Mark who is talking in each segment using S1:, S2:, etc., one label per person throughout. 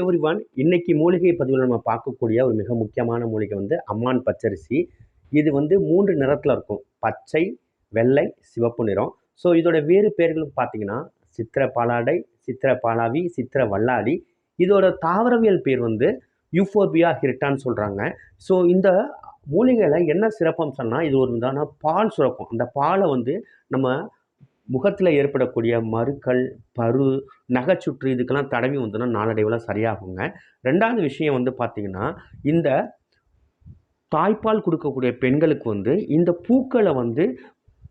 S1: Every one இன்னைக்கு மூலிகை பதிவில் நம்ம பார்க்கக்கூடிய ஒரு மிக முக்கியமான மூலிகை வந்து அம்மான் பச்சரிசி. இது வந்து மூன்று நிறத்தில் இருக்கும். பச்சை வெள்ளை சிவப்பு நிறம். ஸோ இதோட வேறு பெயர்களும் பார்த்தீங்கன்னா சித்திர பாலாடை சித்திர பாலாவி சித்திர வல்லாடி. இதோட தாவரவியல் பேர் வந்து யூஃபோர்பியா ஹிரிட்டான்னு சொல்கிறாங்க ஸோ இந்த மூலிகையில் என்ன சிறப்பம்சம்னா இது ஒரு விதமான பால் சுரக்கும். அந்த பாலை வந்து நம்ம முகத்தில் ஏற்படக்கூடிய மறுக்கள் பரு நகைச்சுற்று இதுக்கெல்லாம் தடவி வந்தோன்னா நாளடைவில் சரியாகுங்க. ரெண்டாவது விஷயம் வந்து பார்த்திங்கன்னா இந்த தாய்ப்பால் கொடுக்கக்கூடிய பெண்களுக்கு வந்து இந்த பூக்களை வந்து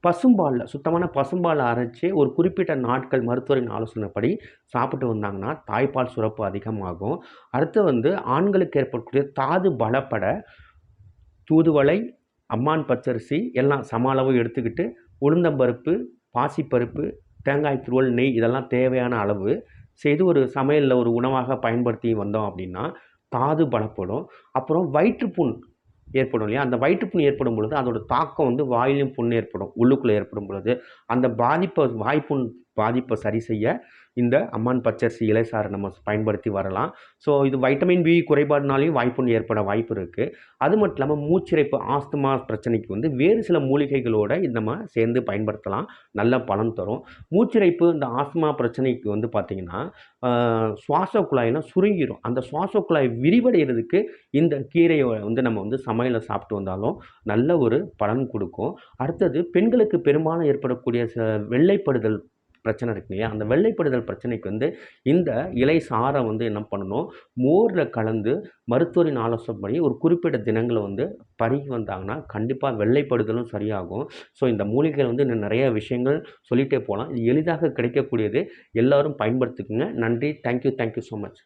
S1: பசும்பாலில் சுத்தமான பசும்பாலை அரைச்சி ஒரு குறிப்பிட்ட நாட்கள் மருத்துவரின் ஆலோசனைப்படி சாப்பிட்டு வந்தாங்கன்னா தாய்ப்பால் சுரப்பு அதிகமாகும். அடுத்து வந்து ஆண்களுக்கு ஏற்படக்கூடிய தாது பலப்பட தூதுவளை அம்மான் பச்சரிசி எல்லாம் சம அளவு எடுத்துக்கிட்டு உளுந்தம்பருப்பு பாசிப்பருப்பு தேங்காய் துருவல் நெய் இதெல்லாம் தேவையான அளவு செய்து ஒரு சமையலில் ஒரு உணவாக பயன்படுத்தி வந்தோம் அப்படின்னா தாது பலப்படும். அப்புறம் வயிற்றுப்புண் ஏற்படும் இல்லையா? அந்த வயிற்றுப்புண் ஏற்படும் பொழுது அதோட தாக்கம் வந்து வாயிலும் புண் ஏற்படும் உள்ளுக்குள்ளே ஏற்படும் பொழுது. அந்த பாதிப்பை வாய்ப்புண் பாதிப்பை சரி செய்ய இந்த அம்மான் பச்சரிசி இலைசாரை நம்ம பயன்படுத்தி வரலாம். ஸோ இது வைட்டமின் பி குறைபாடுனாலையும் வாய்ப்புன்னு ஏற்பட வாய்ப்பு இருக்குது அது மட்டும் இல்லாமல் மூச்சிறைப்பு ஆஸ்துமா பிரச்சனைக்கு வந்து வேறு சில மூலிகைகளோடு இந்த நம்ம சேர்ந்து பயன்படுத்தலாம். நல்ல பலன் தரும். மூச்சிறைப்பு இந்த ஆஸ்துமா பிரச்சனைக்கு வந்து பார்த்திங்கன்னா சுவாச குழாயெல்லாம் சுருங்கிடும் அந்த சுவாச குழாய் விரிவடைகிறதுக்கு இந்த கீரையை வந்து நம்ம வந்து சமையலை சாப்பிட்டு வந்தாலும் நல்ல ஒரு பலன் கொடுக்கும். அடுத்தது பெண்களுக்கு பெரும்பாலும் ஏற்படக்கூடிய வெள்ளைப்படுதல் பிரச்சனை இருக்கு இல்லையா? அந்த வெள்ளைப்படுதல் பிரச்சனைக்கு வந்து இந்த இலை சாரை வந்து என்ன பண்ணணும்? மோரில் கலந்து மருத்துவரின் ஆலோசனைப்படி ஒரு குறிப்பிட்ட தினங்களை வந்து பருகி வந்தாங்கன்னா கண்டிப்பாக வெள்ளைப்படுதலும் சரியாகும். ஸோ இந்த மூலிகைகள் வந்து இன்னும் நிறைய விஷயங்கள் சொல்லிகிட்டே போகலாம். இது எளிதாக கிடைக்கக்கூடியது எல்லோரும் பயன்படுத்திக்கோங்க. நன்றி. Thank you thank you so much